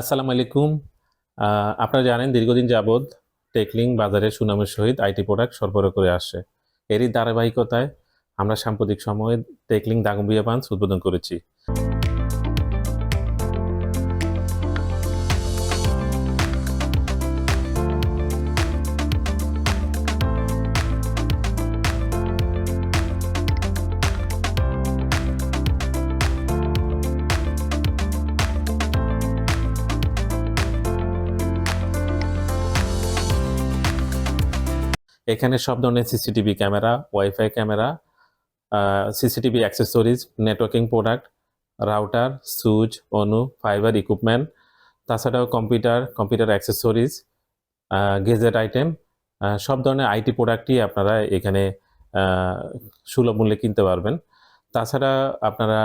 আসসালামু আলাইকুম। আপনারা জানেন দীর্ঘদিন যাবৎ টেকলিং বাজারে সুনামের সহিত আইটি প্রোডাক্ট সরবরাহ করে আসে এরই ধারাবাহিকতায় আমরা সাম্প্রতিক সময়ে টেকলিং দাগম্বিয়া বাঞ্চ উদ্বোধন করেছি। এখানে সব ধরনের CCTV camera, WiFi camera CCTV accessories, networking product, router, switch, অনু, ফাইবার, ইকুইপমেন্ট, তাছাড়াও computer computer accessories gadget item সব ধরনের আইটি প্রোডাক্টই আপনারা এখানে সুলভ মূল্যে কিনতে পারবেন। তাছাড়া আপনারা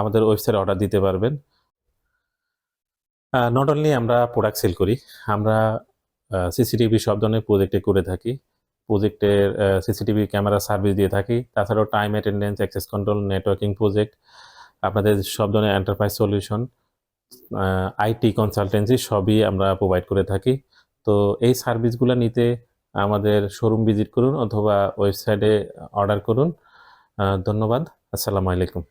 আমাদের ওয়েবসাইটে অর্ডার দিতে পারবেন। নট অনলি আমরা প্রোডাক্ট সেল করি, আমরা সিসিটিভি সব ধরনের প্রজেক্টে করে থাকি। প্রজেক্টের সিসিটিভি ক্যামেরা সার্ভিস দিয়ে থাকি। তাছাড়াও time attendance access control networking project আপনাদের সব ধরনের এন্টারপ্রাইজ সলিউশন আইটি কনসালটেন্সি সবই আমরা প্রোভাইড করে থাকি। তো এই সার্ভিসগুলো নিতে আমাদের শোরুম ভিজিট করুন অথবা ওয়েবসাইটে অর্ডার করুন। ধন্যবাদ। আসসালামু আলাইকুম।